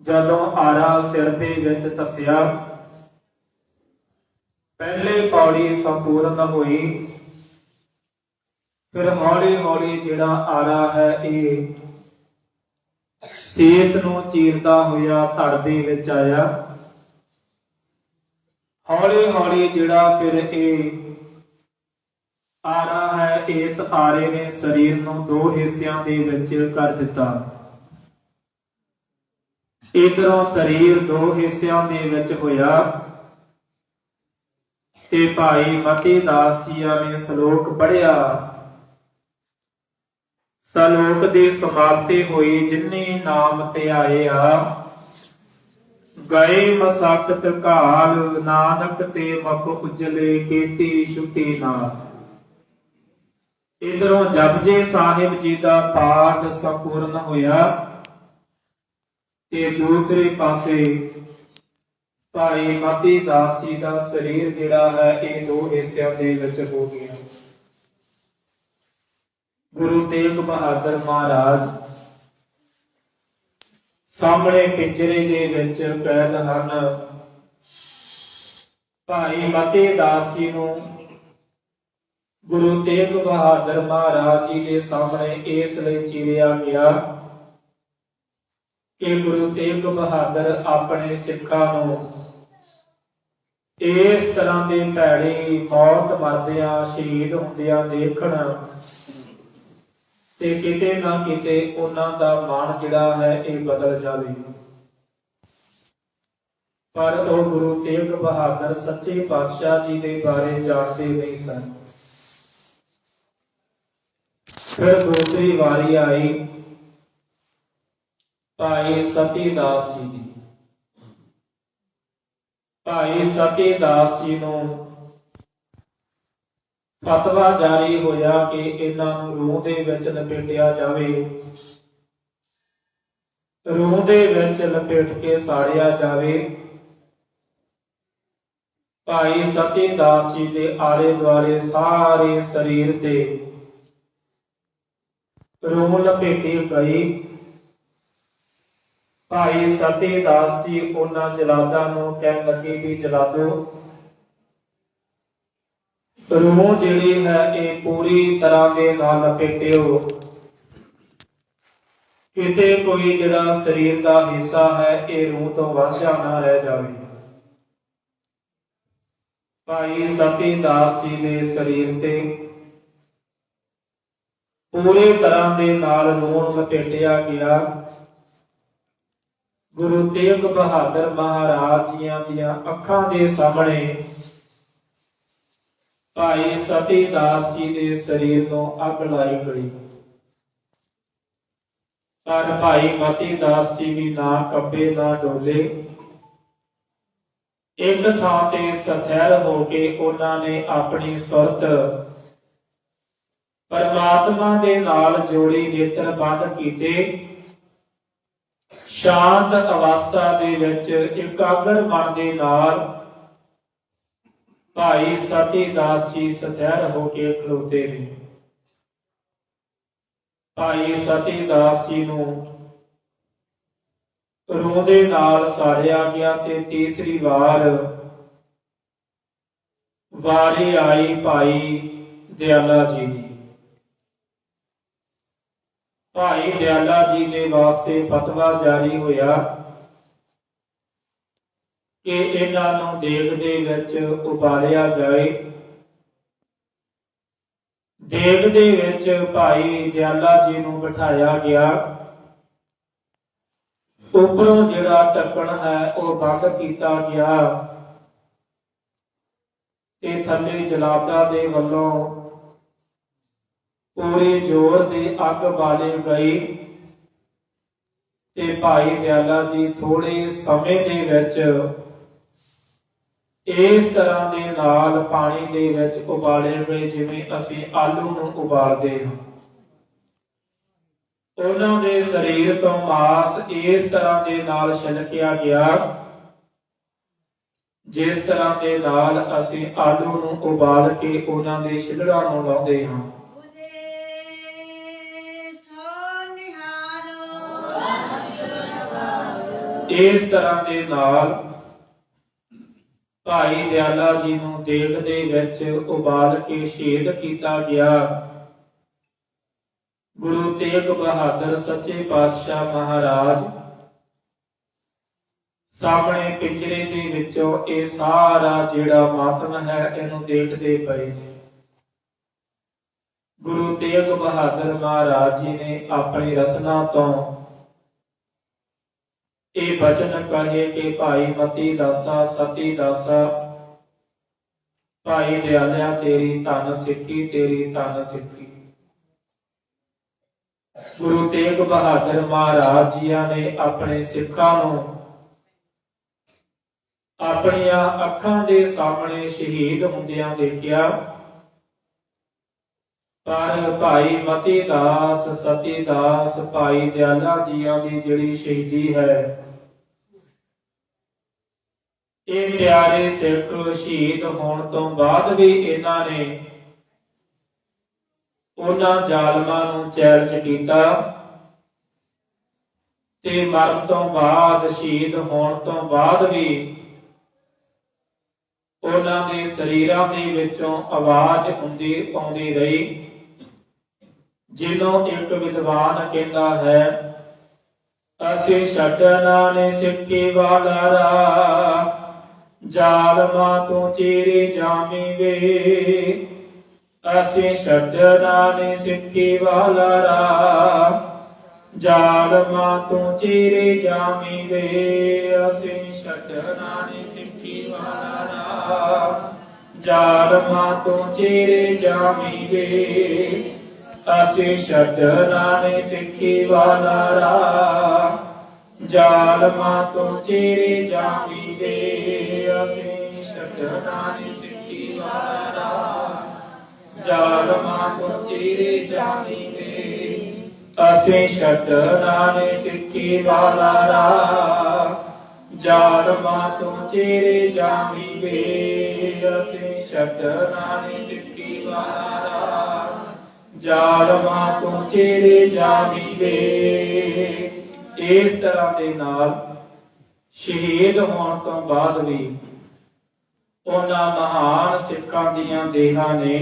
ਜਦੋਂ ਆਰਾ ਸਿਰ ਦੇ ਵਿੱਚ ਤਸਿਆ ਪਹਿਲੇ ਪੌੜੀ ਸੰਪੂਰਨ ਹੋਈ। ਫਿਰ ਹੌਲੀ ਹੌਲੀ ਜਿਹੜਾ ਆਰਾ ਹੈ, ਇਹ ਸੇਸ ਨੂੰ ਚੀਰਦਾ ਹੋਇਆ ਧੜ ਦੇ ਵਿੱਚ ਆਇਆ। ਹੌਲੀ ਹੌਲੀ ਜਿਹੜਾ ਫਿਰ ਇਹ ਆਰਾ ਹੈ, ਇਸ ਆਰੇ ਨੇ ਸਰੀਰ ਨੂੰ ਦੋ ਹਿੱਸਿਆਂ ਦੇ ਵਿੱਚ ਕਰ ਦਿੱਤਾ। ਇਧਰੋਂ ਸਰੀਰ ਦੋ ਹਿੱਸਿਆਂ ਦੇ ਵਿੱਚ ਹੋਇਆ। ਤੇ ਭਾਈ ਮਤੀ ਦਾਸ ਜੀਆ ਨੇ ਸ਼ਲੋਕ ਪੜਿਆ ਸ਼ਲੋਕ ਦੇ ਸਮਾਪਤੀ ਹੋਈ ਜਿਨੇ ਨਾਮ ਤੇ ਆ ਗਏ ਮਸਕਤ ਕਾਲ ਨਾਨਕ ਤੇ ਮਖ ਉਜਲੇ ਕੀਤੀ ਛੁੱਟੀ ਨਾ ਇਧਰੋਂ ਜਪਜੀ ਸਾਹਿਬ ਜੀ ਦਾ ਪਾਠ ਸੰਪੂਰਨ ਹੋਇਆ। ਤੇ ਦੂਸਰੇ ਪਾਸੇ ਭਾਈ ਮਤੀ ਦਾਸ ਜੀ ਦਾ ਸਰੀਰ ਜਿਹੜਾ ਹੈ, ਇਹ ਦੋ ਹਿੱਸਿਆਂ ਦੇ ਵਿੱਚ ਹੋ ਗਿਆ। ਗੁਰੂ ਤੇਗ ਬਹਾਦਰ ਮਹਾਰਾਜ ਸਾਹਮਣੇ ਪਿੰਜਰੇ ਦੇ ਵਿੱਚ ਕੈਦ ਹਨ। ਭਾਈ ਮਤੀ ਦਾਸ ਜੀ ਨੂੰ ਗੁਰੂ ਤੇਗ ਬਹਾਦਰ ਮਹਾਰਾਜ ਜੀ ਦੇ ਸਾਹਮਣੇ ਇਸ ਲਈ ਚੀਰਿਆ ਗਿਆ ਕਿ ਗੁਰੂ ਤੇਗ ਬਹਾਦਰ ਆਪਣੇ ਸਿੱਖਾਂ ਨੂੰ ਇਸ ਤਰ੍ਹਾਂ ਦੇ ਭੈੜੀ ਮੌਤ ਮਰਦਿਆਂ, ਸ਼ਹੀਦ ਹੁੰਦਿਆਂ ਦੇਖਣ ਤੇ ਕਿਤੇ ਨਾ ਕਿਤੇ ਉਹਨਾਂ ਦਾ ਮਨ ਜਿਹੜਾ ਹੈ ਇਹ ਬਦਲ ਜਾਵੇ। ਪਰ ਉਹ ਗੁਰੂ ਤੇਗ ਬਹਾਦਰ ਸੱਚੇ ਪਾਤਸ਼ਾਹ ਜੀ ਦੇ ਬਾਰੇ ਜਾਣਦੇ ਨਹੀਂ ਸਨ। ਫਿਰ ਦੂਸਰੀ ਵਾਰੀ ਆਈ। ਭਾਈ ਸਤੀ ਦਾਸ ਜੀ ਦੀ। ਭਾਈ ਸਤੀ ਦਾਸ ਜੀ ਨੂੰ ਫਤਵਾ ਜਾਰੀ ਹੋਇਆ ਕਿ ਇਹਨਾਂ ਨੂੰ ਰੂਹ ਦੇ ਵਿੱਚ ਲਪੇਟਿਆ ਜਾਵੇ। ਰੂਹ ਦੇ ਵਿੱਚ ਲਪੇਟ ਕੇ ਸਾੜਿਆ ਜਾਵੇ। ਭਾਈ ਸਤੀ ਦਾਸ ਜੀ ਦੇ ਆਲੇ ਦੁਆਲੇ ਸਾਰੇ ਸਰੀਰ ਤੇ ਰੂਹ ਲਪੇਟੀ ਗਈ ਭਾਈ ਸਤੀ ਦਾਸ ਜੀ, ਉਹਨਾਂ ਜਲਾਦਾਂ ਨੂੰ ਕਹਿਣ ਲੱਗੇ ਵੀ ਜਲਾਦੋ। ਰੂਹ ਜਿਹੜੀ ਹੈ ਇਹ ਪੂਰੀ ਤਰ੍ਹਾਂ ਦੇ ਨਾਲ ਲਪੇਟਿਓ। ਕਿਤੇ ਕੋਈ ਜਿਹੜਾ ਸਰੀਰ ਦਾ ਹਿੱਸਾ ਹੈ, ਇਹ ਰੂਹ ਤੋਂ ਵਾਂਝਾ ਨਾ ਰਹਿ ਜਾਵੇ। ਭਾਈ ਸਤੀ ਦਾਸ ਜੀ ਦੇ ਸਰੀਰ ਤੇ ਪੂਰੇ ਤਰ੍ਹਾਂ ਦੇ ਨਾਲ ਰੂਹ ਲਪੇਟਿਆ ਗਿਆ। ਗੁਰੂ ਤੇਗ ਬਹਾਦਰ ਮਹਾਰਾਜ ਜੀਆਂ ਦੀਆਂ ਅੱਖਾਂ ਦੇ ਸਾਹਮਣੇ। ਭਾਈ ਸਤੀ ਦਾਸ ਜੀ ਦੇ ਸਰੀਰ ਨੂੰ ਅੱਗ ਲਾਈ ਗਈ। ਪਰ ਭਾਈ ਮਤੀ ਦਾਸ ਜੀ ਵੀ ਨਾ ਕੱਬੇ, ਨਾ ਡੋਲੇ। ਇੱਕ ਥਾਂ ਤੇ ਸਥਿਰ ਹੋ ਕੇ ਉਹਨਾਂ ਨੇ ਆਪਣੀ ਸੁਰਤ ਪਰਮਾਤਮਾ ਦੇ ਨਾਲ ਜੋੜੀ ਨੇਤਰ ਬੰਦ ਕੀਤੇ। ਸ਼ਾਂਤ ਅਵਸਥਾ ਦੇ ਵਿੱਚ ਇਕਾਗਰ ਮਨ ਦੇ ਨਾਲ ਭਾਈ ਸਤੀ ਦਾਸ ਜੀ ਸਥਿਰ ਹੋ ਕੇ ਖਲੋਤੇ ਨੇ। ਭਾਈ ਸਤੀ ਦਾਸ ਜੀ ਨੂੰ ਰੂਹ ਨਾਲ ਸਾੜਿਆ ਗਿਆ ਤੇ ਤੀਸਰੀ ਵਾਰ ਵਾਰੀ ਆਈ ਭਾਈ ਦਿਆਲਾ ਜੀ ਦੀ। ਭਾਈ ਦਿਆਲਾ ਜੀ ਦੇ ਵਾਸਤੇ ਫਤਵਾ ਜਾਰੀ ਹੋਇਆ ਕਿ ਇਹਨਾਂ ਨੂੰ ਦੇਗ ਦੇ ਵਿੱਚ ਉਬਾਲਿਆ ਜਾਏ। ਦੇਗ ਦੇ ਵਿੱਚ ਭਾਈ ਦਿਆਲਾ ਜੀ ਨੂੰ ਬਿਠਾਇਆ ਗਿਆ। ਉਪਰੋਂ ਜਿਹੜਾ ਢੱਕਣ ਹੈ, ਉਹ ਬੰਦ ਕੀਤਾ ਗਿਆ। ਤੇ ਥੱਲੇ ਜਲਾਦਾ ਦੇ ਵੱਲੋਂ ਪੂਰੇ ਜ਼ੋਰ ਦੇ ਅੱਗ ਬਾਲੇ ਗਈ ਤੇ ਭਾਈ ਦਿਆਲਾ ਜੀ ਥੋੜੇ ਸਮੇਂ ਦੇ ਵਿੱਚ ਇਸ ਤਰ੍ਹਾਂ ਦੇ ਨਾਲ ਪਾਣੀ ਦੇ ਵਿੱਚ ਉਬਾਲੇ ਗਏ ਜਿਵੇਂ ਅਸੀਂ ਆਲੂ ਨੂੰ ਉਬਾਲਦੇ ਹਾਂ। ਉਹਨਾਂ ਦੇ ਸਰੀਰ ਤੋਂ ਮਾਸ ਇਸ ਤਰ੍ਹਾਂ ਦੇ ਨਾਲ ਛਿਲਕਿਆ ਗਿਆ, ਜਿਸ ਤਰ੍ਹਾਂ ਦੇ ਨਾਲ ਅਸੀਂ ਆਲੂ ਨੂੰ ਉਬਾਲ ਕੇ ਉਹਨਾਂ ਦੇ ਛਿਲੜਾਂ ਨੂੰ ਲਾਉਂਦੇ ਹਾਂ। ਇਸ ਤਰ੍ਹਾਂ ਦੇ ਨਾਲ ਭਾਈ ਦਿਆਲਾ ਜੀ ਨੂੰ ਦੇਗ ਦੇ ਵਿੱਚ ਉਬਾਲ ਕੇ ਸ਼ਹੀਦ ਕੀਤਾ ਗਿਆ। ਗੁਰੂ ਤੇਗ ਬਹਾਦਰ ਸੱਚੇ ਪਾਤਸ਼ਾਹ ਮਹਾਰਾਜ ਸਾਹਮਣੇ ਪਿੰਜਰੇ ਦੇ ਵਿੱਚੋਂ ਇਹ ਸਾਰਾ ਜਿਹੜਾ ਮਾਤਮ ਹੈ, ਇਹਨੂੰ ਦੇਖਦੇ ਪਏ ਨੇ। ਗੁਰੂ ਤੇਗ ਬਹਾਦਰ ਮਹਾਰਾਜ ਜੀ ਨੇ ਆਪਣੀ ਰਸਨਾ ਤੋਂ ਇਹ ਬਚਨ ਕਹੇ ਕਿ ਭਾਈ ਮਤੀ ਦਾਸਾ, ਸਤੀ ਦਾਸਾ। ਭਾਈ ਦਿਆਲਿਆ, ਤੇਰੀ ਧਨ ਸਿੱਖੀ, ਤੇਰੀ ਧਨ ਸਿੱਖੀ। ਗੁਰੂ ਤੇਗ ਬਹਾਦਰ ਮਹਾਰਾਜ ਜੀਆਂ ਨੇ ਆਪਣੇ ਸਿੱਖਾਂ ਨੂੰ ਆਪਣੀਆਂ ਅੱਖਾਂ ਦੇ ਸਾਹਮਣੇ ਸ਼ਹੀਦ ਹੁੰਦਿਆਂ ਦੇਖਿਆ। ਪਰ ਭਾਈ ਮਤੀ ਦਾਸ, ਸਤੀ ਦਾਸ, ਭਾਈ ਦਿਆਲਾ ਜੀਆਂ ਦੀ ਜਿਹੜੀ ਸ਼ਹੀਦੀ ਹੈ। ਇਹ ਪਿਆਰੇ ਸਿੱਖ ਸ਼ਹੀਦ ਹੋਣ ਤੋਂ ਬਾਅਦ ਵੀ ਇਹਨਾਂ ਨੇ ਉਹਨਾਂ ਜ਼ਾਲਮਾਂ ਨੂੰ ਚੈਲੰਜ ਕੀਤਾ ਤੇ ਮਰਨ ਤੋਂ ਬਾਅਦ, ਸ਼ਹੀਦ ਹੋਣ ਤੋਂ ਬਾਅਦ ਵੀ ਉਹਨਾਂ ਦੇ ਸਰੀਰਾਂ ਦੇ ਵਿੱਚੋਂ ਆਵਾਜ਼ ਹੁੰਦੀ ਆਉਂਦੀ ਰਹੀ। ਜਿਹਨੂੰ ਇੱਕ ਵਿਦਵਾਨ ਕਹਿੰਦਾ ਹੈ, ਅਸੀਂ ਛੱਡਣਾ ਨੇ ਸਿੱਕੀ ਵਾਲਾਰਾ ਜ਼ਾਲਮਾਂ ਤੋਂ ਚੀਰੇ ਜਾਮੀ ਵੇ। ਅਸੀਂ ਛੱਡਣਾ ਨੇ ਸਿੱਕੀ ਵਾਲਾਰਾ ਜ਼ਾਲਮਾਂ ਤੋਂ ਚੀਰੇ ਜਾਮੀ ਵੇ। ਅਸੀਂ ਛੱਡਣਾ ਨੇ ਸਿੱਕੀ ਵਾਲਾਰਾ ਜ਼ਾਲਮਾਂ ਤੋਂ ਚੀਰੇ ਜਾਮੀ ਵੇ। ਅਸੀਂ ਛੱਡਣਾ ਨੇ ਸਿੱਖੀ ਵਾਲਾਰਾ ਜ਼ਾਲਮਾਂ ਤੋਂ ਚੇਰੇ ਜਾਮੀ ਵੇ ਅਸੀਂ ਛੱਡ ਨੇ ਸਿੱਖੀ ਵਾਲਾਰਾ ਜ਼ਾਲਮਾਂ ਤੋਂ ਚੀਰੇ ਜਾਮੀ ਵੇ ਅਸੀਂ ਛੱਡ ਨਾਨੇ ਸਿੱਖੀ ਵਾਲਾਰਾ ਜ਼ਾਲਮਾਂ ਤੋਂ ਚੇਰੇ ਜਾਮੀ ਵੇ ਅਸੀਂ ਛੱਡਣਾ ਨੇ ਸਿੱਖੀ ਵਾਲਾਰਾ ਜ਼ਾਲਮਾਂ ਤੋਂ ਚੇਰੇ ਜਾਮੀ ਇਸ ਤਰ੍ਹਾਂ ਦੇ ਨਾਲ ਸ਼ਹੀਦ ਹੋਣ ਤੋਂ ਬਾਅਦ ਵੀ ਉਹਨਾਂ ਮਹਾਨ ਸਿੱਖਾਂ ਦੀਆਂ ਦੇਹਾਂ ਨੇ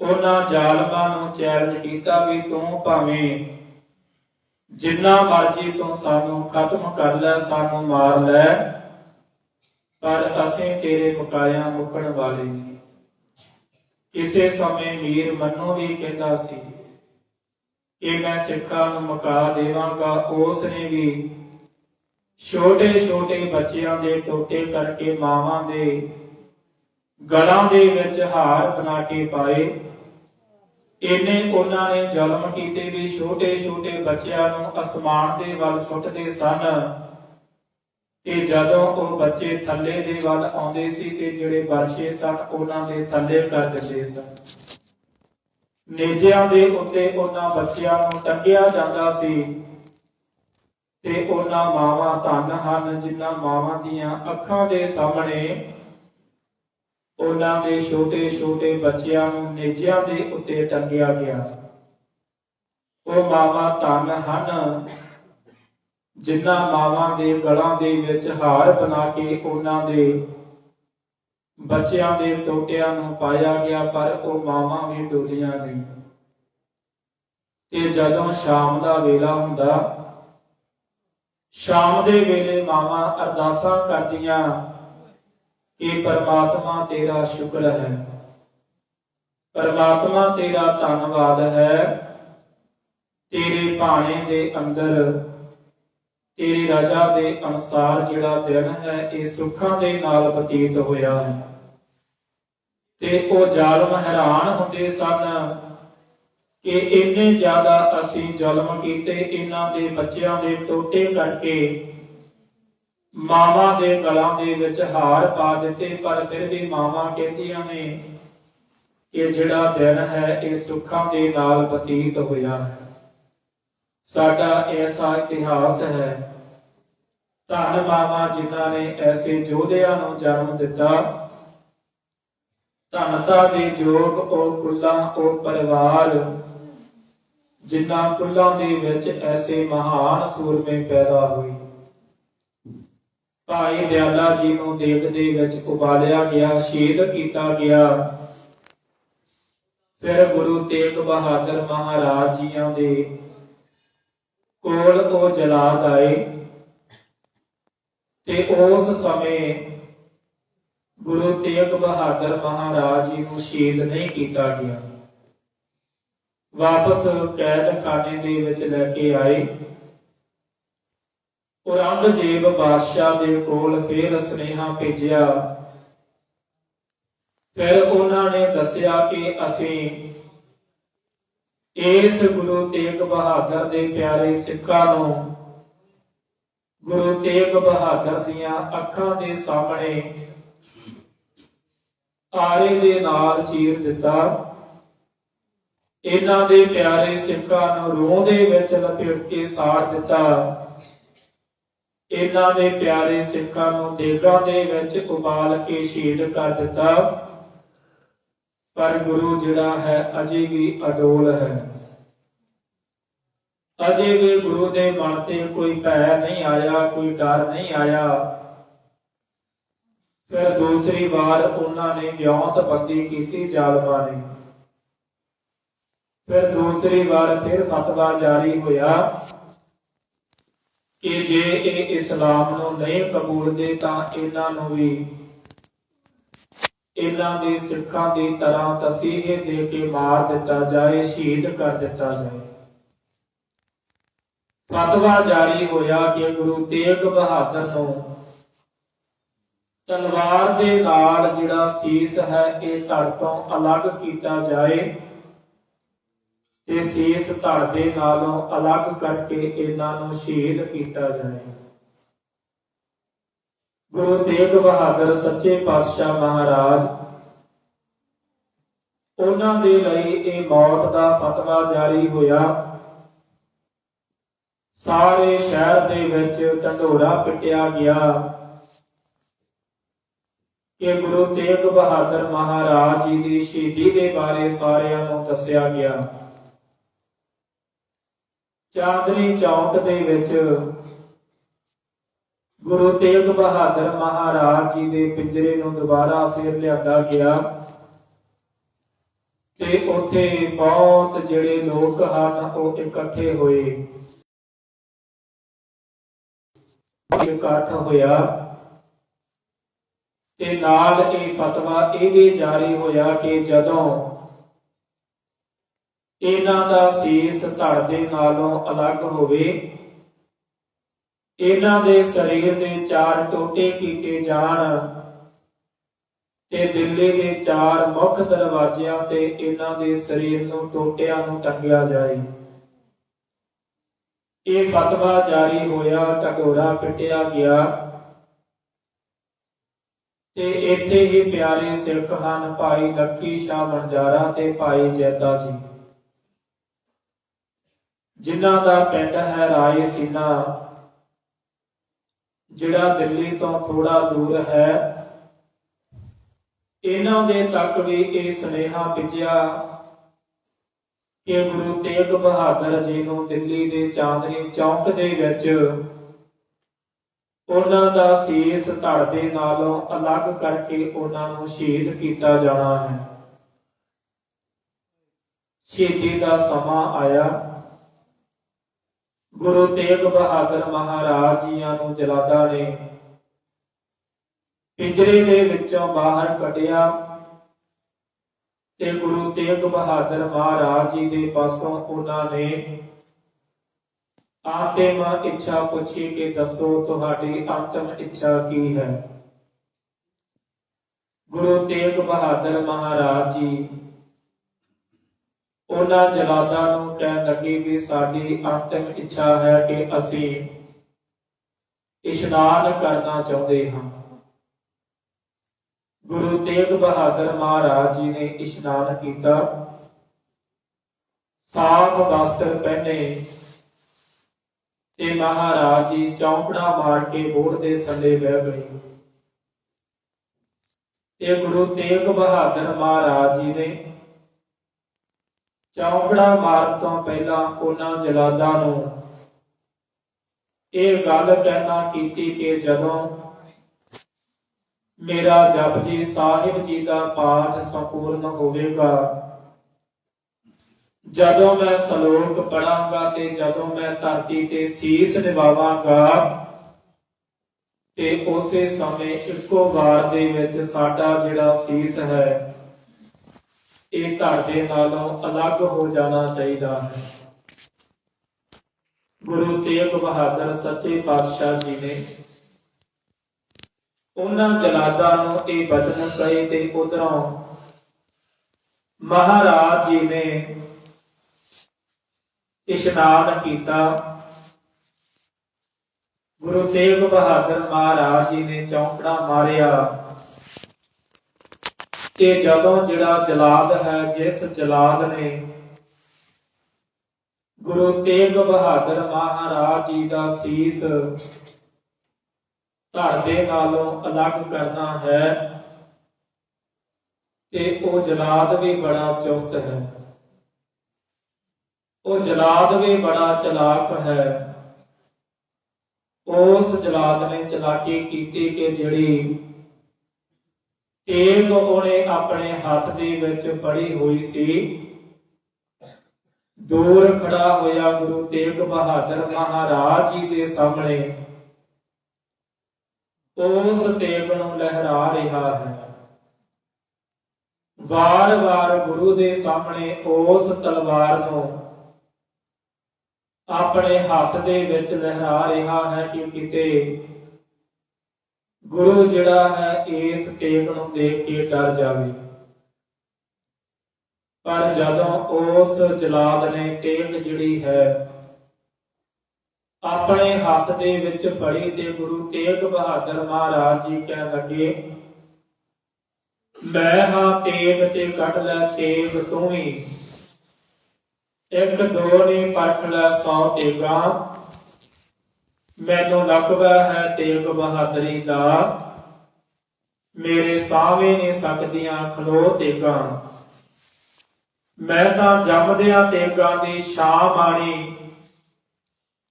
ਉਹਨਾਂ ਜ਼ਾਲਮਾਂ ਨੂੰ ਚੈਲੰਜ ਕੀਤਾ ਵੀ ਤੂੰ ਭਾਵੇਂ ਜਿੰਨਾ ਮਰਜ਼ੀ ਤੂੰ ਸਾਨੂੰ ਖਤਮ ਕਰ ਲੈ, ਸਾਨੂੰ ਮਾਰ ਲੈ, ਪਰ ਅਸੀਂ ਤੇਰੇ ਬਕਾਇਆ ਮੁਕਣ ਵਾਲੇ ਨਹੀਂ। ਕਿਸੇ ਸਮੇਂ ਮੀਰ ਮੰਨੋ ਵੀ ਕਹਿੰਦਾ ਸੀ ਕਿ ਮੈਂ ਸਿੱਖਾਂ ਨੂੰ ਮੁਕਾ ਦੇਵਾਂਗਾ। ਉਸ ਨੇ ਵੀ ਛੋਟੇ ਛੋਟੇ ਬੱਚਿਆਂ ਦੇ ਟੋਟੇ ਕਰਕੇ ਮਾਵਾਂ ਦੇ ਗਲਾਂ ਦੇ ਵਿੱਚ ਹਾਰ ਬਣਾ ਕੇ ਪਾਏ। ਇਹਨੇ ਉਹਨਾਂ ਨੇ ਜ਼ੁਲਮ ਕੀਤੇ ਵੀ ਛੋਟੇ ਛੋਟੇ ਬੱਚਿਆਂ ਨੂੰ ਅਸਮਾਨ ਦੇ ਵੱਲ ਸੁੱਟਦੇ ਸਨ। ਤੇ ਜਦੋਂ ਉਹ ਬੱਚੇ ਥੱਲੇ ਦੇ ਵੱਲ ਆਉਂਦੇ ਸੀ ਤੇ ਜਿਹੜੇ ਵਰਸ਼ੇ ਸਨ, ਉਹਨਾਂ ਦੇ ਥੱਲੇ ਕਰ ਦਿੰਦੇ ਸਨ। ਨੇਜਿਆਂ ਦੇ ਉੱਤੇ ਉਹਨਾਂ ਬੱਚਿਆਂ ਨੂੰ ਟੰਗਿਆ ਜਾਂਦਾ ਸੀ ਤੇ ਉਹਨਾਂ ਮਾਵਾਂ ਧੰਨ ਹਨ, ਜਿਨ੍ਹਾਂ ਮਾਵਾਂ ਦੀਆਂ ਅੱਖਾਂ ਦੇ ਸਾਹਮਣੇ ਉਹਨਾਂ ਦੇ ਛੋਟੇ ਛੋਟੇ ਬੱਚਿਆਂ ਨੂੰ ਨੇਜਿਆਂ ਦੇ ਉੱਤੇ ਟੰਗਿਆ ਗਿਆ। ਉਹ ਮਾਵਾਂ ਧੰਨ ਹਨ ਜਿਨ੍ਹਾਂ ਮਾਵਾਂ ਦੇ ਗਲਾਂ ਦੇ ਵਿੱਚ ਹਾਰ ਬਣਾ ਕੇ ਉਹਨਾਂ ਦੇ ਬੱਚਿਆਂ ਦੇ ਟੋਟਿਆਂ ਨੂੰ ਪਾਇਆ ਗਿਆ, ਪਰ ਉਹ ਮਾਵਾਂ ਵੀ ਡੋਲੀਆਂ ਨਹੀਂ। ਤੇ ਜਦੋਂ ਸ਼ਾਮ ਦਾ ਵੇਲਾ ਹੁੰਦਾ, ਸ਼ਾਮ ਦੇ ਵੇਲੇ ਮਾਵਾਂ ਅਰਦਾਸਾਂ ਕਰਦੀਆਂ ਕਿ ਪਰਮਾਤਮਾ ਤੇਰਾ ਸ਼ੁਕਰ ਹੈ। ਪਰਮਾਤਮਾ ਤੇਰਾ ਧੰਨਵਾਦ ਹੈ। ਤੇਰੇ ਭਾਣੇ ਦੇ ਅੰਦਰ ਤੇਰੀ ਰਾਜਾ ਦੇ ਅਨੁਸਾਰ ਜਿਹੜਾ ਦਿਨ ਹੈ, ਇਹ ਸੁੱਖਾਂ ਦੇ ਨਾਲ ਬਤੀਤ ਹੋਇਆ ਹੈ। ਤੇ ਉਹ ਜ਼ਾਲਮ ਹੈਰਾਨ ਹੁੰਦੇ ਸਨ ਕਿ ਇੰਨੇ ਜ਼ਿਆਦਾ ਅਸੀਂ ਜ਼ੁਲਮ ਕੀਤੇ, ਇਹਨਾਂ ਦੇ ਬੱਚਿਆਂ ਦੇ ਟੋਟੇ ਕਰਕੇ ਮਾਵਾਂ ਦੇ ਗਲਾਂ ਦੇ ਵਿੱਚ ਹਾਰ ਪਾ ਦਿੱਤੇ, ਪਰ ਫਿਰ ਵੀ ਮਾਵਾਂ ਕਹਿੰਦੀਆਂ ਨੇ ਕਿ ਜਿਹੜਾ ਦਿਨ ਹੈ, ਇਹ ਸੁੱਖਾਂ ਦੇ ਨਾਲ ਬਤੀਤ ਹੋਇਆ ਹੈ। ਸਾਡਾ ਐਸਾ ਇਤਿਹਾਸ ਹੈ। ਧੰਨ ਮਾਵਾਂ ਜਿਨ੍ਹਾਂ ਨੇ ਐਸੇ ਯੋਧਿਆਂ ਨੂੰ ਜਨਮ ਦਿੱਤਾ। ਧੰਨਤਾ ਦੇ ਜੋਗ ਉਹ ਕੁੱਲਾਂ, ਉਹ ਪਰਿਵਾਰ, ਜਿਨ੍ਹਾਂ ਕੁੱਲਾਂ ਦੇ ਵਿੱਚ ਐਸੇ ਮਹਾਨ ਸੂਰਮੇ ਪੈਦਾ ਹੋਏ। ਭਾਈ ਦਿਆਲਾ ਜੀ ਨੂੰ ਦੇਗ ਦੇ ਵਿੱਚ ਉਬਾਲਿਆ ਗਿਆ, ਸ਼ਹੀਦ ਕੀਤਾ ਗਿਆ। ਫਿਰ ਗੁਰੂ ਤੇਗ ਬਹਾਦਰ ਮਹਾਰਾਜ ਜੀਆਂ ਦੇ ਕੋਲ ਉਹ ਜਲਾਦ ਆਏ ਤੇ ਉਸ ਸਮੇਂ ਗੁਰੂ ਤੇਗ ਬਹਾਦਰ ਮਹਾਰਾਜ ਜੀ ਨੂੰ ਸ਼ਹੀਦ ਨਹੀਂ ਕੀਤਾ ਗਿਆ। ਵਾਪਸ ਕੈਦ ਖਾਨੇ ਦੇ ਵਿੱਚ ਲੈ ਕੇ ਆਏ। ਔਰੰਗਜ਼ੇਬ ਬਾਦਸ਼ਾਹ ਦੇ ਕੋਲ ਫਿਰ ਸੁਨੇਹਾ ਭੇਜਿਆ। ਫਿਰ ਉਹਨਾਂ ਨੇ ਦੱਸਿਆ ਕਿ ਅਸੀਂ ਇਸ ਗੁਰੂ ਤੇਗ ਬਹਾਦਰ ਦੇ ਪਿਆਰੇ ਸਿੱਖਾਂ ਨੂੰ, ਗੁਰੂ ਤੇਗ ਬਹਾਦਰ ਦੀਆਂ ਅੱਖਾਂ ਦੇ ਸਾਹਮਣੇ ਆਰੇ ਦੇ ਨਾਲ ਚੀਰ ਦਿੱਤਾ। ਇਹਨਾਂ ਦੇ ਪਿਆਰੇ ਸਿੱਖਾਂ ਨੂੰ ਰੋਹ ਦੇ ਵਿੱਚ ਲਪੇਟ ਕੇ ਸਾੜ ਦਿੱਤਾ। ਇਹਨਾਂ ਦੇ ਪਿਆਰੇ ਸਿੱਖਾਂ ਨੂੰ ਦੇਗਾਂ ਦੇ ਵਿੱਚ ਉਬਾਲ ਕੇ ਸ਼ਹੀਦ ਕਰ ਦਿੱਤਾ। ਪਰ ਗੁਰੂ ਜਿਹੜਾ ਹੈ, ਅਜੇ ਵੀ ਅਡੋਲ ਹੈ। ਅਜੇ ਵੀ ਗੁਰੂ ਦੇ ਮਨ ਤੇ ਕੋਈ ਭੈ ਨਹੀਂ ਆਇਆ, ਕੋਈ ਡਰ ਨਹੀਂ ਆਇਆ। ਫਿਰ ਦੂਸਰੀ ਵਾਰ ਉਹਨਾਂ ਨੇ ਵਿਉਂਤ ਬੰਦੀ ਕੀਤੀ ਜ਼ਾਲਮਾਂ ਨੇ। ਫਿਰ ਦੂਸਰੀ ਵਾਰ ਫਿਰ ਫਤਵਾ ਜਾਰੀ ਹੋਇਆ ਕਿ ਜੇ ਇਹ ਇਸਲਾਮ ਨੂੰ ਨਹੀਂ ਕਬੂਲਦੇ ਤਾਂ ਇਹਨਾਂ ਨੂੰ ਵੀ ਇਹਨਾਂ ਦੇ ਸਿੱਖਾਂ ਦੀ ਤਰ੍ਹਾਂ ਤਸੀਹੇ ਦੇ ਕੇ ਮਾਰ ਦਿੱਤਾ ਜਾਏ, ਸ਼ਹੀਦ ਕਰ ਦਿੱਤਾ ਜਾਏ। ਫਤਵਾ ਜਾਰੀ ਹੋਇਆ ਕਿ ਗੁਰੂ ਤੇਗ ਬਹਾਦਰ ਨੂੰ ਤਲਵਾਰ ਦੇ ਨਾਲ ਜਿਹੜਾ ਸੀਸ ਹੈ, ਇਹ ਧੜ ਤੋਂ ਅਲੱਗ ਕੀਤਾ ਜਾਏ ਤੇ ਸੀਸ ਧੜ ਦੇ ਨਾਲੋਂ ਅਲੱਗ ਕਰਕੇ ਇਹਨਾਂ ਨੂੰ ਸ਼ਹੀਦ ਕੀਤਾ ਜਾਏ। ਗੁਰੂ ਤੇਗ ਬਹਾਦਰ ਸੱਚੇ ਪਾਤਸ਼ਾਹ ਮਹਾਰਾਜ, ਉਹਨਾਂ ਦੇ ਲਈ ਇਹ ਮੌਤ ਦਾ ਫਤਵਾ ਜਾਰੀ ਹੋਇਆ। ਸਾਰੇ ਸ਼ਹਿਰ ਦੇ ਵਿੱਚ ਢੰਡੋਰਾ ਪਿੱਟਿਆ ਗਿਆ। ਕਿ ਗੁਰੂ ਤੇਗ ਬਹਾਦਰ ਮਹਾਰਾਜ ਜੀ ਦੀ ਸ਼ਹੀਦੀ ਦੇ ਬਾਰੇ ਸਾਰਿਆਂ ਨੂੰ ਦੱਸਿਆ ਗਿਆ। ਚਾਂਦਨੀ ਚੌਂਕ ਦੇ ਵਿੱਚ ਗੁਰੂ ਤੇਗ ਬਹਾਦਰ ਮਹਾਰਾਜ ਜੀ ਦੇ ਪਿੰਜਰੇ ਨੂੰ ਦੁਬਾਰਾ ਫੇਰ ਲਿਆਂਦਾ ਗਿਆ ਤੇ ਉੱਥੇ ਬਹੁਤ ਜਿਹੜੇ ਲੋਕ ਹਨ, ਉਹ ਇਕੱਠੇ ਹੋਏ। ਇਕੱਠ ਹੋਇਆ ਤੇ ਨਾਲ ਇਹ ਫਤਵਾ ਇਹ ਵੀ ਜਾਰੀ ਹੋਇਆ ਕਿ ਜਦੋਂ ਇਹਨਾਂ ਦਾ ਸੀਸ ਧੜ ਦੇ ਨਾਲੋਂ ਅਲੱਗ ਹੋਵੇ, ਇਹਨਾਂ ਦੇ ਸਰੀਰ ਦੇ ਚਾਰ ਟੋਟੇ ਕੀਤੇ ਜਾਣ ਤੇ ਦਿੱਲੀ ਦੇ ਚਾਰ ਮੁੱਖ ਦਰਵਾਜ਼ਿਆਂ ਤੇ ਇਹਨਾਂ ਦੇ ਸਰੀਰ ਨੂੰ ਟੋਟਿਆਂ ਨੂੰ ਟੰਗਿਆ ਜਾਏ। ਇਹ ਫਤਵਾ ਜਾਰੀ ਹੋਇਆ ਟਕੋਰਾ ਪਿਟਿਆ ਗਿਆ। ਤੇ ਇੱਥੇ ਹੀ ਪਿਆਰੇ ਸਿੱਖ ਹਨ, ਭਾਈ ਲੱਕੀ ਸ਼ਾਹ ਮਨਜਾਰਾ ਤੇ ਭਾਈ ਜੈਦਾ ਜੀ। ਜਿਨ੍ਹਾਂ ਦਾ ਪਿੰਡ ਹੈ ਰਾਏ ਸੀਨਾ, ਜਿਹੜਾ ਦਿੱਲੀ ਤੋਂ ਥੋੜਾ ਦੂਰ ਹੈ। ਇਹਨਾਂ ਦੇ ਤੱਕ ਵੀ ਇਹ ਸੁਨੇਹਾ ਭੇਜਿਆ। ਕਿ ਗੁਰੂ ਤੇਗ ਬਹਾਦਰ ਜੀ ਨੂੰ ਦਿੱਲੀ ਦੇ ਚਾਂਦਨੀ ਚੌਂਕ ਦੇ ਵਿੱਚ ਉਹਨਾਂ ਦਾ ਸੀਸ ਧੜ ਦੇ ਨਾਲੋਂ ਅਲੱਗ ਕਰਕੇ ਉਹਨਾਂ ਨੂੰ ਸ਼ਹੀਦ ਕੀਤਾ ਜਾਣਾ ਹੈ। ਸ਼ਹੀਦੀ ਦਾ ਸਮਾਂ ਆਇਆ। ਗੁਰੂ ਤੇਗ ਬਹਾਦਰ ਮਹਾਰਾਜ ਜੀਆਂ ਨੂੰ ਜਲਾਦਾ ਨੇ ਪਿੰਜਰੇ ਦੇ ਵਿੱਚੋਂ ਬਾਹਰ ਕੱਢਿਆ। ਤੇ ਗੁਰੂ ਤੇਗ ਬਹਾਦਰ ਮਹਾਰਾਜ ਜੀ ਦੇ ਪਾਸੋਂ ਉਹਨਾਂ ਨੇ ਆਤਮ ਇੱਛਾ ਪੁੱਛੀ ਕਿ ਦੱਸੋ ਤੁਹਾਡੀ ਅੰਤਮ ਇੱਛਾ ਕੀ ਹੈ? ਗੁਰੂ ਤੇਗ ਬਹਾਦਰ ਮਹਾਰਾਜ ਜੀ ਉਹਨਾਂ ਜਲਾਦਾਂ ਨੂੰ ਕਹਿਣ ਲੱਗੇ ਵੀ ਸਾਡੀ ਅੰਤਮ ਇੱਛਾ ਹੈ ਕਿ ਅਸੀਂ ਇਸ਼ਨਾਨ ਕਰਨਾ ਚਾਹੁੰਦੇ ਹਾਂ। ਗੁਰੂ ਤੇਗ ਬਹਾਦਰ ਮਹਾਰਾਜ ਜੀ ਨੇ ਇਸ਼ਨਾਨ ਕੀਤਾ। ਸਾਫ਼ ਵਸਤਰ ਪਹਿਨੇ ਤੇ ਮਹਾਰਾਜ ਜੀ ਚੌਂਕੜਾ ਮਾਰ ਕੇ ਬੋੜ ਦੇ ਥੱਲੇ ਬਹਿ ਗਏ। ਤੇ ਗੁਰੂ ਤੇਗ ਬਹਾਦਰ ਮਹਾਰਾਜ ਜੀ ਨੇ ਚੌਂਕੜਾ ਮਾਰਨ ਤੋਂ ਪਹਿਲਾਂ ਉਹਨਾਂ ਜਲਾਦਾਂ ਨੂੰ ਇਹ ਗੱਲ ਕਹਿਣਾ ਕੀਤੀ ਕਿ ਜਦੋਂ ਮੇਰਾ ਜਪਜੀ ਸਾਹਿਬ ਜੀ ਦਾ ਪਾਠ ਸੰਪੂਰਨ ਹੋਵੇਗਾ। ਜਦੋਂ ਮੈਂ ਸ਼ਲੋਕ ਪੜਾਂਗਾ ਤੇ ਜਦੋਂ ਮੈਂ ਧਰਤੀ ਤੇ ਸੀਸ ਨਿਵਾਵਾਂਗਾ ਤੇ ਉਸੇ ਸਮੇਂ ਇੱਕੋ ਵਾਰ ਦੇ ਵਿੱਚ ਸਾਡਾ ਜਿਹੜਾ ਸੀਸ ਹੈ, ਇਹ ਤੁਹਾਡੇ ਨਾਲੋਂ ਅਲੱਗ ਹੋ ਜਾਣਾ ਚਾਹੀਦਾ ਹੈ। ਗੁਰੂ ਤੇਗ ਬਹਾਦਰ ਸੱਚੇ ਪਾਤਸ਼ਾਹ ਜੀ ਨੇ ਉਹਨਾਂ ਜਲਾਦਾਂ ਨੂੰ ਇਹ ਬਚਨ ਪਏ ਤੇ ਉਧਰੋਂ ਮਹਾਰਾਜ ਜੀ ਨੇ ਇਸ਼ਨਾਨ ਕੀਤਾ। ਗੁਰੂ ਤੇਗ ਬਹਾਦਰ ਮਹਾਰਾਜ ਜੀ ਨੇ ਚੌਂਕੜਾ ਮਾਰਿਆ। ਤੇ ਜਦੋਂ ਜਿਹੜਾ ਜਲਾਦ ਹੈ, ਜਿਸ ਜਲਾਦ ਨੇ ਗੁਰੂ ਤੇਗ ਬਹਾਦਰ ਮਹਾਰਾਜ ਜੀ ਦਾ ਸੀਸ ਘਰ ਦੇ ਨਾਲੋਂ ਅਲੱਗ ਕਰਨਾ ਹੈ ਤੇ ਉਹ ਜਲਾਦ ਵੀ ਬੜਾ ਚੁਸਤ ਹੈ। ਉਹ ਜਲਾਦ ਵੀ ਬੜਾ ਚਲਾਕ ਹੈ। ਉਸ ਜਲਾਦ ਨੇ ਚਲਾਕੀ ਕੀਤੀ ਕਿ ਜਿਹੜੀ ਤੇਗ ਉਹਨੇ ਆਪਣੇ ਹੱਥ ਦੇ ਵਿੱਚ ਫੜੀ ਹੋਈ ਸੀ, ਦੂਰ ਖੜਾ ਹੋਇਆ ਗੁਰੂ ਤੇਗ ਬਹਾਦਰ ਮਹਾਰਾਜ ਜੀ ਦੇ ਸਾਹਮਣੇ ਉਸ ਤੇਗ ਨੂੰ ਲਹਿਰਾ ਰਿਹਾ ਹੈ। ਵਾਰ-ਵਾਰ ਗੁਰੂ ਦੇ ਸਾਹਮਣੇ ਉਸ ਤਲਵਾਰ ਨੂੰ ਆਪਣੇ ਹੱਥ ਦੇ ਵਿੱਚ ਲਹਿਰਾ ਰਿਹਾ ਹੈ ਕਿ ਕਿਤੇ ਗੁਰੂ ਜਿਹੜਾ ਹੈ ਇਸ ਤੇਗ ਨੂੰ ਦੇਖ ਕੇ ਡਰ ਜਾਵੇ। ਪਰ ਜਦੋਂ ਉਸ ਜਲਾਦ ਨੇ ਤੇਗ ਜਿਹੜੀ ਹੈ ਆਪਣੇ ਹੱਥ ਦੇ ਵਿੱਚ ਫੜੀ ਤੇ ਗੁਰੂ ਤੇਗ ਬਹਾਦਰ ਮਹਾਰਾਜ ਜੀ ਕਹਿਣ ਲੱਗੇ, ਮੈਂ ਹਾਂ ਤੇਗ ਤੇ ਕੱਢ ਲੈ ਤੇਗ ਤੂੰ ਵੀ। ਇੱਕ ਦੋ ਨੇ ਪੱਟ ਲੈ ਸੌ ਤੇਗਾ। ਮੈਨੂੰ ਲਗਵਾ ਹੈ ਤੇਗ ਬਹਾਦਰੀ ਦਾ। ਮੇਰੇ ਸਾਹਵੇਂ ਨੇ ਸਕਦੀਆਂ ਖਲੋ ਤੇਗਾ। ਮੈਂ ਤਾਂ ਜੰਮਦਿਆਂ ਤੇਗਾਂ ਦੀ ਸ਼ਾਂ ਮਾਣੀ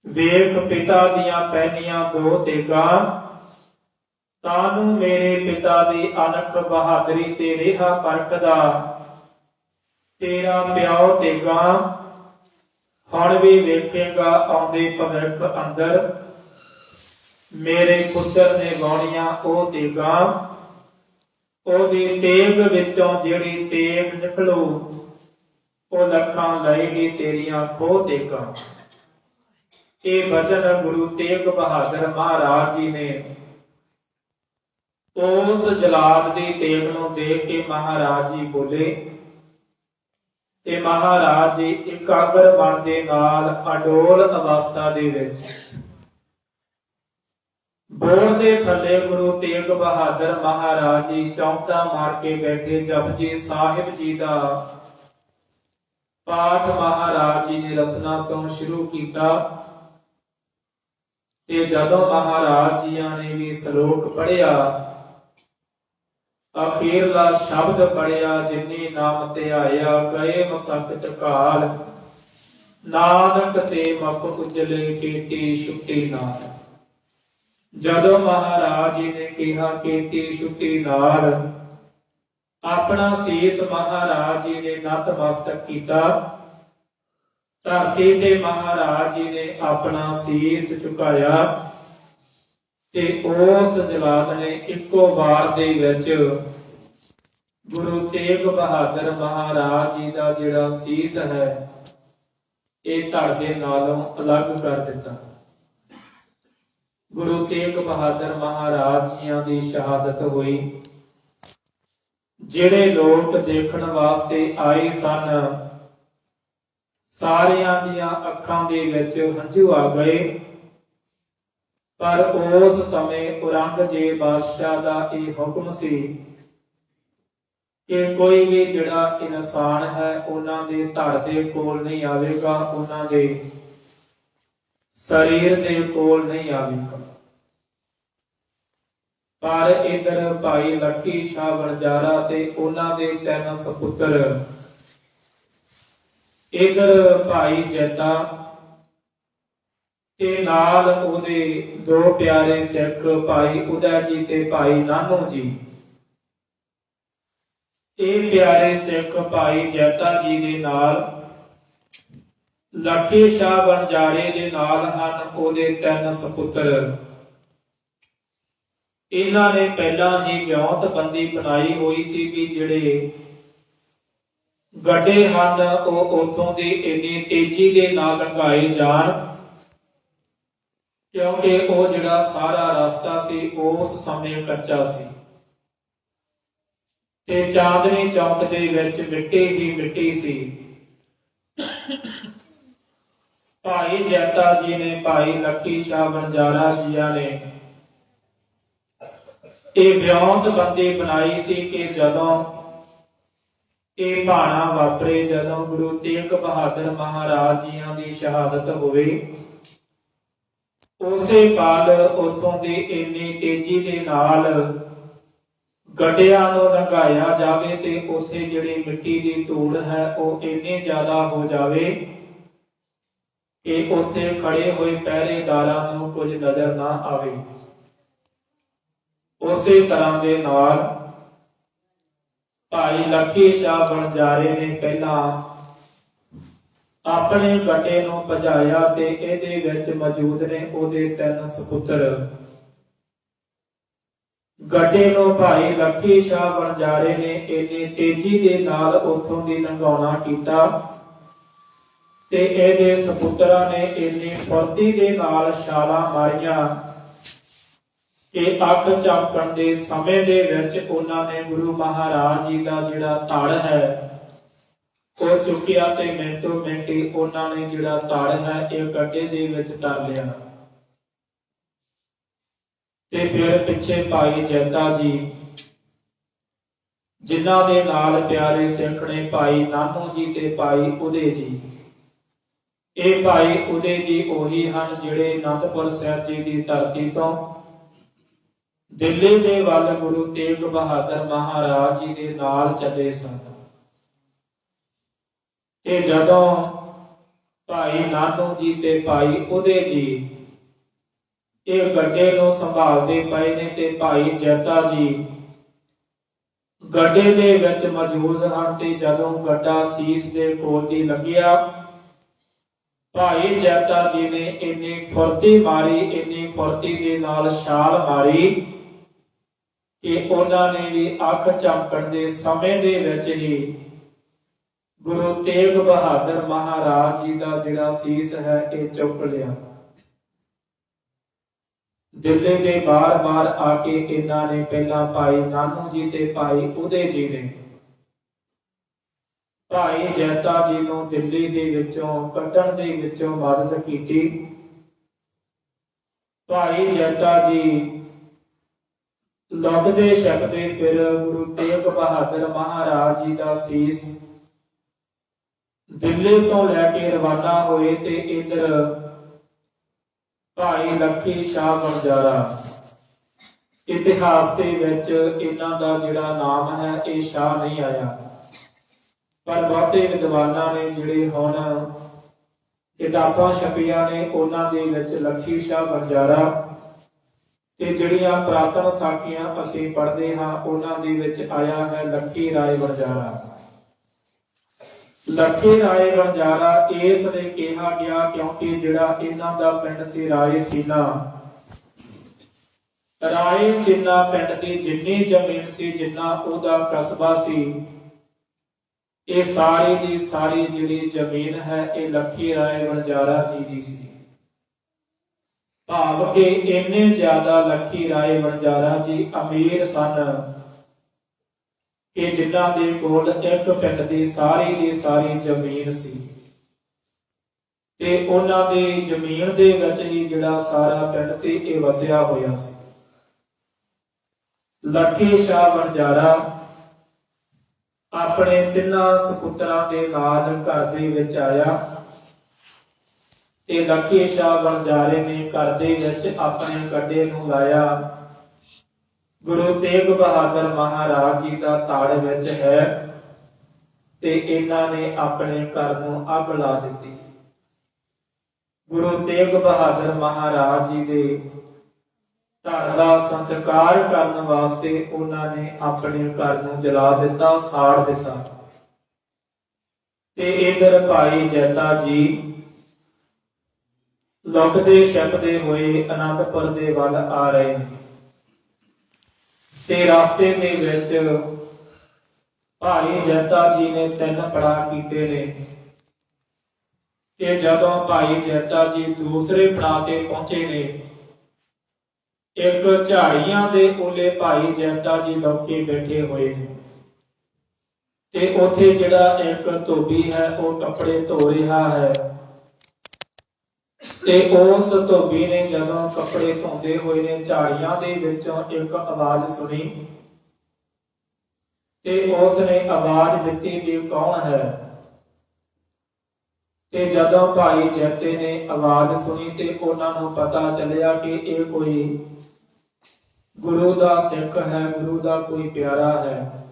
ਵੇਖ ਪਿਤਾ ਦੀਆਂ ਪਹਿਨੀਆਂ ਦੋ ਤੇਗਾਂ, ਤਾਨੂੰ ਮੇਰੇ ਪਿਤਾ ਦੀ ਅਨਕ ਬਹਾਦਰੀ ਤੇ ਰਿਹਾ ਪਰਖਦਾ। ਤੇਰਾ ਪਿਓ ਤੇਗਾ ਹੁਣ ਵੀ ਵੇਖੇਗਾ ਆਉਂਦੇ ਭਵਿੱਖ ਅੰਦਰ। ਮੇਰੇ ਪੁੱਤਰ ਨੇ ਗਾਉਣੀਆਂ ਉਹ ਤੇਗਾ, ਉਹਦੀ ਤੇਗ ਵਿੱਚੋਂ ਜਿਹੜੀ ਤੇਗ ਨਿਕਲੋ, ਉਹ ਲੱਖਾਂ ਲਏਗੀ ਤੇਰੀਆਂ ਖੋ ਤੇਗਾ। ਇਹ ਬਚਨ ਗੁਰੂ ਤੇਗ ਬਹਾਦਰ ਮਹਾਰਾਜ ਜੀ ਨੇ ਉਸ ਜਲਾਦ ਦੀ ਤੇਗ ਨੂੰ ਦੇਖ ਕੇ ਮਹਾਰਾਜ ਜੀ ਬੋਲੇ ਤੇ ਮਹਾਰਾਜ ਜੀ ਇਕਾਗਰ ਮਨ ਦੇ ਨਾਲ ਅਡੋਲ ਅਵਸਥਾ ਦੇ ਵਿੱਚ ਬੋਲ ਦੇ ਥੱਲੇ ਗੁਰੂ ਤੇਗ ਬਹਾਦਰ ਮਹਾਰਾਜ ਜੀ ਚੌਂਕਾ ਮਾਰ ਕੇ ਬੈਠੇ ਜਪਜੀ ਸਾਹਿਬ ਜੀ ਦਾ ਪਾਠ ਮਹਾਰਾਜ ਜੀ ਨੇ ਰਸਨਾ ਤੋਂ ਸ਼ੁਰੂ ਕੀਤਾ। ਤੇ ਜਦੋਂ ਮਹਾਰਾਜ ਜੀਆਂ ਨੇ ਵੀ ਸ਼ਲੋਕ ਪੜਿਆ ਅਖੀਰਲਾ ਸ਼ਬਦ ਪੜਿਆ ਜਿਨੀ ਨਾਮ ਤੇ ਆਇਆ ਕਏ ਮਸਕਤ ਕਾਲ। ਨਾਨਕ ਤੇ ਮਖ ਉਜਲੇ ਕੀਤੀ ਛੁੱਟੀ ਨਾਲ। ਜਦੋਂ ਮਹਾਰਾਜ ਜੀ ਨੇ ਕਿਹਾ, ਕੀਤੀ ਛੁੱਟੀ ਨਾਲ, ਆਪਣਾ ਸੀਸ ਮਹਾਰਾਜ ਜੀ ਨੇ ਨਤਮਸਤਕ ਕੀਤਾ। ਧਰਤੀ ਤੇ ਮਹਾਰਾਜ ਜੀ ਨੇ ਆਪਣਾ ਸੀਸ ਝੁਕਾਇਆ ਤੇ ਉਸ ਜਲਾਦ ਨੇ ਇੱਕੋ ਵਾਰ ਦੇ ਵਿੱਚ ਗੁਰੂ ਤੇਗ ਬਹਾਦਰ ਮਹਾਰਾਜ ਜੀ ਦਾ ਜਿਹੜਾ ਸੀਸ ਹੈ, ਇਹ ਧੜ ਦੇ ਨਾਲੋਂ ਅਲੱਗ ਕਰ ਦਿੱਤਾ। ਗੁਰੂ ਤੇਗ ਬਹਾਦਰ ਮਹਾਰਾਜ ਜੀਆਂ ਦੀ ਸ਼ਹਾਦਤ ਹੋਈ। ਜਿਹੜੇ ਲੋਕ ਦੇਖਣ ਵਾਸਤੇ ਆਏ ਸਨ ਸਾਰਿਆਂ ਦੀਆਂ ਅੱਖਾਂ ਦੇ ਵਿੱਚ ਹੰਝੂ ਆ ਗਏ। ਪਰ ਉਸ ਸਮੇਂ ਔਰੰਗਜ਼ੇਬ ਬਾਦਸ਼ਾਹ ਦਾ ਇਹ ਹੁਕਮ ਸੀ ਕਿ ਕੋਈ ਵੀ ਜਿਹੜਾ ਇਨਸਾਨ ਹੈ, ਉਹਨਾਂ ਦੇ ਧੜ ਦੇ ਕੋਲ ਨਹੀਂ ਆਵੇਗਾ, ਉਹਨਾਂ ਦੇ ਸਰੀਰ ਦੇ ਕੋਲ ਨਹੀਂ ਆਵੇਗਾ। ਪਰ ਇਧਰ ਭਾਈ ਲੱਕੀ ਸ਼ਾਹ ਵਣਜਾਰਾ ਤੇ ਉਹਨਾਂ ਦੇ ਤਿੰਨ ਸੁਪੁੱਤਰ ਇਧਰ ਭਾਈ ਜੈਤਾ ਤੇ ਨਾਲ ਉਹਦੇ ਦੋ ਪਿਆਰੇ ਸਿੱਖ ਭਾਈ, ਉਦੈ ਜੀ ਤੇ ਭਾਈ ਨਾਨੂ ਜੀ। ਇਹ ਪਿਆਰੇ ਸਿੱਖ ਭਾਈ ਜੈਤਾ ਜੀ ਦੇ ਨਾਲ ਲੱਖੇ ਸ਼ਾਹ ਬਣਜਾਰੇ ਦੇ ਨਾਲ ਹਨ ਉਹਦੇ ਤਿੰਨ ਸੁਪੁੱਤਰ। ਇਹਨਾਂ ਨੇ ਪਹਿਲਾਂ ਹੀ ਵਿਆਹਤ ਬੰਦੀ ਬਣਾਈ ਹੋਈ ਸੀ ਵੀ ਜਿਹੜੇ ਗੱਡੇ ਹਨ, ਉਹ ਉਥੋਂ ਦੀ ਇੰਨੀ ਤੇਜ਼ੀ ਦੇ ਨਾਲ ਲੰਘਾਏ ਜਾਣ। ਕਿਉਂਕਿ ਉਹ ਜਿਹੜਾ ਸਾਰਾ ਰਸਤਾ ਸੀ, ਉਸ ਸਮੇਂ ਕੱਚਾ ਸੀ। ਤੇ ਚਾਂਦਨੀ ਚੌਕ ਦੇ ਵਿੱਚ ਮਿੱਟੀ ਹੀ ਮਿੱਟੀ ਸੀ। ਭਾਈ ਜੈਤਾ ਜੀ ਨੇ, ਭਾਈ ਲੱਕੀ ਸ਼ਾਹ ਬੰਜਾਰਾ ਜੀਆਂ ਨੇ ਇਹ ਵਿਉਂਤ ਬੰਦੀ ਬਣਾਈ ਸੀ ਕਿ ਜਦੋਂ ਇਹ ਬਾਣਾ ਵਾਪਰੇ ਜਦੋਂ ਗੁਰੂ ਤੇਗ ਬਹਾਦਰ ਮਹਾਰਾਜ ਜੀਆਂ ਦੀ ਸ਼ਹਾਦਤ ਹੋਵੇ। ਉਸੇ ਬਾਅਦ ਉਥੋਂ ਦੀ ਇੰਨੀ ਤੇਜ਼ੀ ਦੇ ਨਾਲ ਗੱਡਿਆਂ ਨੂੰ ਲੰਘਾਇਆ ਜਾਵੇ ਤੇ ਉਥੇ ਜਿਹੜੀ ਮਿੱਟੀ ਦੀ ਧੂੜ ਹੈ ਉਹ ਇੰਨੀ ਜ਼ਿਆਦਾ ਹੋ ਜਾਵੇ ਕਿ ਉਥੇ ਖੜੇ ਹੋਏ ਪਹਿਰੇਦਾਰਾਂ ਨੂੰ ਕੁਝ ਨਜ਼ਰ ਨਾ ਆਵੇ। ਉਸੇ ਤਰ੍ਹਾਂ ਦੇ ਨਾਲ ਭਾਈ ਲੱਕੀ ਸ਼ਾਹ ਬਣਜਾਰੇ ਨੇ ਪਹਿਲਾਂ। ਆਪਣੇ ਗੱਡੇ ਨੂੰ ਭਜਾਇਆ ਤੇ ਇਹਦੇ ਵਿੱਚ ਮੌਜੂਦ ਨੇ ਉਹਦੇ ਤਿੰਨ ਸੁਪੁੱਤਰ। ਗੱਡੇ ਨੂੰ ਭਾਈ ਲੱਖੀ ਸ਼ਾਹ ਬਣਜਾਰੇ ਨੇ ਇੰਨੀ ਤੇਜ਼ੀ ਦੇ ਨਾਲ ਉੱਥੋਂ ਦੀ ਲੰਘਾਉਣਾ ਕੀਤਾ। ਤੇ ਇਹਦੇ ਸੁਪੁੱਤਰਾਂ ਨੇ ਇੰਨੀ ਫੁਰਤੀ ਦੇ ਨਾਲ ਛਾਲਾਂ ਮਾਰੀਆਂ। ਕਿ ਅੱਖ ਝਪਕਣ ਦੇ ਸਮੇਂ ਦੇ ਵਿੱਚ ਉਹਨਾਂ ਨੇ ਗੁਰੂ ਮਹਾਰਾਜ ਜੀ ਦਾ ਜਿਹੜਾ ਧੜ ਹੈ, ਉਹ ਚੁੱਕਿਆ ਤੇ ਮਿੰਟੋ ਮਿੰਟੀ ਉਹਨਾਂ ਨੇ ਜਿਹੜਾ ਧੜ ਹੈ, ਇਹ ਗੱਡੇ ਦੇ ਵਿੱਚ ਧਰ ਲਿਆ। ਤੇ ਫਿਰ ਪਿੱਛੇ ਭਾਈ ਜੈਤਾ ਜੀ, ਜਿਨ੍ਹਾਂ ਦੇ ਨਾਲ ਪਿਆਰੇ ਸਿੱਖ ਨੇ ਭਾਈ ਨਾਨੂ ਜੀ ਤੇ ਭਾਈ ਉਦੇ ਜੀ। ਇਹ ਭਾਈ ਉਦੇ ਜੀ ਉਹੀ ਹਨ ਜਿਹੜੇ ਅਨੰਦਪੁਰ ਸਾਹਿਬ ਜੀ ਦੀ ਧਰਤੀ ਤੋਂ ਦਿੱਲੀ ਦੇ ਵੱਲ ਗੁਰੂ ਤੇਗ ਬਹਾਦਰ ਮਹਾਰਾਜ ਜੀ ਦੇ ਨਾਲ ਚੱਲੇ ਸਨ ਤੇ ਜਦੋਂ ਭਾਈ ਨਾਨੂ ਜੀ ਤੇ ਭਾਈ ਉਦੇ ਜੀ ਇਹ ਗੱਡੇ ਨੂੰ ਸੰਭਾਲਦੇ ਪਏ ਨੇ ਤੇ ਭਾਈ ਜੈਤਾ ਜੀ ਗੱਡੇ ਦੇ ਵਿੱਚ ਮੌਜੂਦ ਹਨ ਤੇ ਜਦੋਂ ਗੱਡਾ ਸੀਸ ਦੇ ਕੋਲ ਦੀ ਲੱਗਿਆ, ਭਾਈ ਜੈਤਾ ਜੀ ਨੇ ਇੰਨੀ ਫੁਰਤੀ ਮਾਰੀ, ਇੰਨੀ ਫੁਰਤੀ ਦੇ ਨਾਲ ਛਾਲ ਮਾਰੀ ਕਿ ਉਹਨਾਂ ਨੇ ਵੀ ਅੱਖ ਚਮਕਣ ਦੇ ਸਮੇਂ ਦੇ ਵਿੱਚ ਹੀ ਗੁਰੂ ਤੇਗ ਬਹਾਦਰ ਮਹਾਰਾਜ ਜੀ ਦਾ ਜਿਹੜਾ ਸੀਸ ਹੈ, ਇਹ ਚੁੱਕ ਲਿਆ। ਦਿੱਲੀ ਦੇ ਬਾਰ-ਬਾਰ ਆ ਕੇ ਇਹਨਾਂ ਨੇ ਪਹਿਲਾਂ ਭਾਈ ਨਾਨੂ ਜੀ ਤੇ ਭਾਈ ਉਦੇ ਜੀ ਨੇ ਭਾਈ ਜੈਤਾ ਜੀ ਨੂੰ ਦਿੱਲੀ ਦੇ ਵਿੱਚੋਂ ਕੱਢਣ ਦੇ ਵਿੱਚੋਂ ਮਦਦ ਕੀਤੀ। ਭਾਈ ਜੈਤਾ ਜੀ ਲੱਗਦੇ ਛਕਦੇ ਫਿਰ ਗੁਰੂ ਤੇਗ ਬਹਾਦਰ ਮਹਾਰਾਜ ਜੀ ਦਾ ਸੀਸ ਦਿੱਲੀ ਤੋਂ ਲੈ ਕੇ ਰਵਾਨਾ ਹੋਏ ਤੇ ਇੰਦਰ ਭਾਈ ਲੱਖੀ ਸ਼ਾਹ ਬੰਜਾਰਾ ਇਤਿਹਾਸ ਦੇ ਵਿੱਚ ਇਹਨਾਂ ਦਾ ਜਿਹੜਾ ਨਾਮ ਹੈ, ਇਹ ਸ਼ਾਹ ਨਹੀਂ ਆਇਆ। ਪਰ ਬਹੁਤੇ ਵਿਦਵਾਨਾਂ ਨੇ ਜਿਹੜੇ ਹੁਣ ਕਿਤਾਬਾਂ ਛਪੀਆਂ ਨੇ, ਉਹਨਾਂ ਦੇ ਵਿੱਚ ਲੱਖੀ ਸ਼ਾਹ ਬੰਜਾਰਾ ਤੇ ਜਿਹੜੀਆਂ ਪ੍ਰਾਤਨ ਸਾਖੀਆਂ ਅਸੀਂ ਪੜ੍ਹਦੇ ਹਾਂ, ਉਹਨਾਂ ਦੇ ਵਿੱਚ ਆਇਆ ਹੈ ਲੱਕੀ ਰਾਏ ਵਰਜਾਰਾ ਲੱਖੀ ਰਾਏ ਬੰਜਾਰਾ ਇਸ ਲਈ ਕਿਹਾ ਗਿਆ ਕਿਉਂਕਿ ਜਿਹੜਾ ਇਹਨਾਂ ਦਾ ਪਿੰਡ ਸੀ ਰਾਏ ਸੀਨਾ। ਰਾਏ ਸੀਨਾ ਪਿੰਡ ਦੀ ਜਿੰਨੀ ਜ਼ਮੀਨ ਸੀ, ਜਿੰਨਾ ਉਹਦਾ ਕਸਬਾ ਸੀ, ਇਹ ਸਾਰੀ ਦੀ ਸਾਰੀ ਜਿਹੜੀ ਜ਼ਮੀਨ ਹੈ, ਇਹ ਲੱਖੀ ਰਾਏ ਬੰਜਾਰਾ ਜੀ ਦੀ ਸੀ। ਭਾਵ ਕਿ ਇੰਨੇ ਜ਼ਿਆਦਾ ਲੱਖੀ ਰਾਏ ਵਣਜਾਰਾ ਜੀ ਅਮੀਰ ਸਨ ਕਿ ਜਿਨ੍ਹਾਂ ਦੇ ਕੋਲ ਇੱਕ ਪਿੰਡ ਦੀ ਸਾਰੀ ਦੀ ਸਾਰੀ ਜ਼ਮੀਨ ਸੀ। ਤੇ ਉਹਨਾਂ ਦੀ ਜ਼ਮੀਨ ਦੇ ਵਿੱਚ ਹੀ ਜਿਹੜਾ ਸਾਰਾ ਪਿੰਡ ਸੀ, ਇਹ ਵਸਿਆ ਹੋਇਆ ਸੀ। ਲੱਖੀ ਸ਼ਾਹ ਵਣਜਾਰਾ ਆਪਣੇ ਤਿੰਨਾਂ ਸੁਪੁੱਤਰਾਂ ਦੇ ਨਾਲ ਘਰ ਦੇ ਵਿੱਚ ਆਇਆ। ਤੇ ਲੱਖੀ ਸ਼ਾਹ ਬੰਜਾਰੇ ਨੇ, ਘਰ ਦੇ ਵਿੱਚ ਆਪਣੇ ਗੱਡੇ ਨੂੰ ਲਾਇਆ। ਗੁਰੂ ਤੇਗ ਬਹਾਦਰ ਮਹਾਰਾਜ ਜੀ ਦਾ ਤਾੜ ਵਿੱਚ ਹੈ ਤੇ ਇਹਨਾਂ ਨੇ ਆਪਣੇ ਘਰ ਨੂੰ ਅੱਗ ਲਾ ਦਿੱਤੀ। ਗੁਰੂ ਤੇਗ ਬਹਾਦਰ ਮਹਾਰਾਜ ਜੀ ਦੇ ਧੜ ਦਾ ਸੰਸਕਾਰ ਕਰਨ ਵਾਸਤੇ ਉਹਨਾਂ ਨੇ ਆਪਣੇ ਘਰ ਨੂੰ ਜਲਾ ਦਿੱਤਾ, ਸਾੜ ਦਿੱਤਾ। ਤੇ ਇਧਰ ਭਾਈ ਜੈਤਾ ਜੀ ਲੁਕਦੇ ਛਪਦੇ ਹੋਏ ਅਨੰਦਪੁਰ ਦੇ ਵੱਲ ਆ ਰਹੇ ਨੇ। ਤੇ ਰਸਤੇ ਦੇ ਵਿੱਚ ਭਾਈ ਜੈਤਾ ਜੀ ਨੇ ਤਿੰਨ ਪੜਾਅ ਕੀਤੇ ਨੇ। ਕਿ ਜਦੋਂ ਭਾਈ ਜੈਤਾ ਜੀ ਦੂਸਰੇ ਪੜਾਅ ਤੇ ਪਹੁੰਚੇ ਨੇ, ਇੱਕ ਝਾੜੀਆਂ ਦੇ ਓਲੇ ਭਾਈ ਜੈਤਾ ਜੀ ਲੋਕੇ ਬੈਠੇ ਹੋਏ ਨੇ। ਤੇ ਉਥੇ ਜਿਹੜਾ ਇੱਕ ਧੋਬੀ ਹੈ, ਉਹ ਕੱਪੜੇ ਧੋ ਰਿਹਾ ਹੈ। ਤੇ ਉਸ ਧੋਬੀ ਨੇ ਜਦੋਂ ਕੱਪੜੇ ਧੋਂਦੇ ਹੋਏ ਨੇ, ਝਾੜੀਆਂ ਦੇ ਵਿੱਚੋਂ ਇੱਕ ਆਵਾਜ਼ ਸੁਣੀ। ਤੇ ਉਸ ਨੇ ਆਵਾਜ਼ ਦਿੱਤੀ ਵੀ ਕੌਣ ਹੈ? ਤੇ ਜਦੋਂ ਭਾਈ ਜੱਟੇ ਨੇ ਆਵਾਜ਼ ਸੁਣੀ ਤੇ ਉਹਨਾਂ ਨੂੰ ਪਤਾ ਚੱਲਿਆ ਕਿ ਇਹ ਕੋਈ ਗੁਰੂ ਦਾ ਸਿੱਖ ਹੈ, ਗੁਰੂ ਦਾ ਕੋਈ ਪਿਆਰਾ ਹੈ।